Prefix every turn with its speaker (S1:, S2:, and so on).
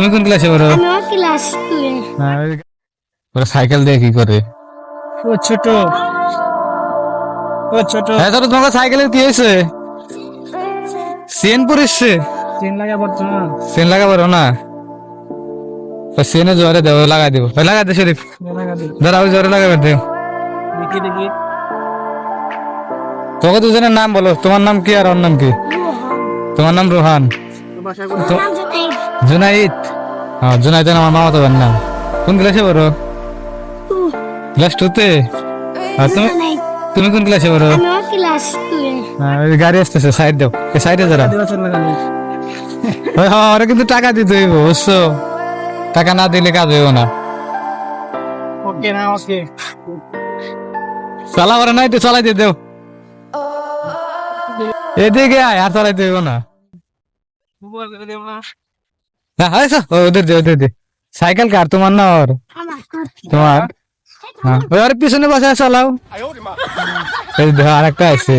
S1: তুমি কোন ক্লাসে পড়ো?
S2: ক্লাস
S1: ওরা সাইকেল দিয়ে কি করে?
S3: ও ছোট। ও ছোট।
S1: হ্যাঁ ধরো তোমাকে সাইকেলের কি হয়েছে? চেন পড়েছে?
S3: চেন লাগা পড়ছো না।
S1: চেন লাগা পারো না? তো চেনে জোরে দেবো লাগাই দিব। লাগাই দে শরীফ।
S3: লাগা
S1: ওই জোরে লাগাবে দেও
S3: দেখি দেখি।
S1: তোকে দুজনের নাম বলো। তোমার নাম কি আর ওর নাম কি? তোমার নাম রোহান। জুনাইদ। হ্যাঁ জুনাইদ আমার মামা তো নাম কোন ক্লাসে পড়ো? ক্লাস টুতে তুমি? তুমি কোন ক্লাসে পড়ো? হ্যাঁ, গাড়ি আসতেছে সাইড দাও। সাইডে যারা হ্যাঁ ওরা কিন্তু টাকা দিতে হইব বুঝছ? টাকা না দিলে কাজ হইব না।
S3: ওকে না ওকে।
S1: চালা ওরা নাই তো চালাই দিয়ে দেও। এদিকে আয় আর চালাইতে হইব না
S3: বুবার করে দেব না।
S1: না ওদের দে ওদের দে। সাইকেল কার? তোমার না ওর?
S2: আমার
S1: তোমার? হ্যাঁ। ওর পিছনে বসে চালাও আর একটা আছে।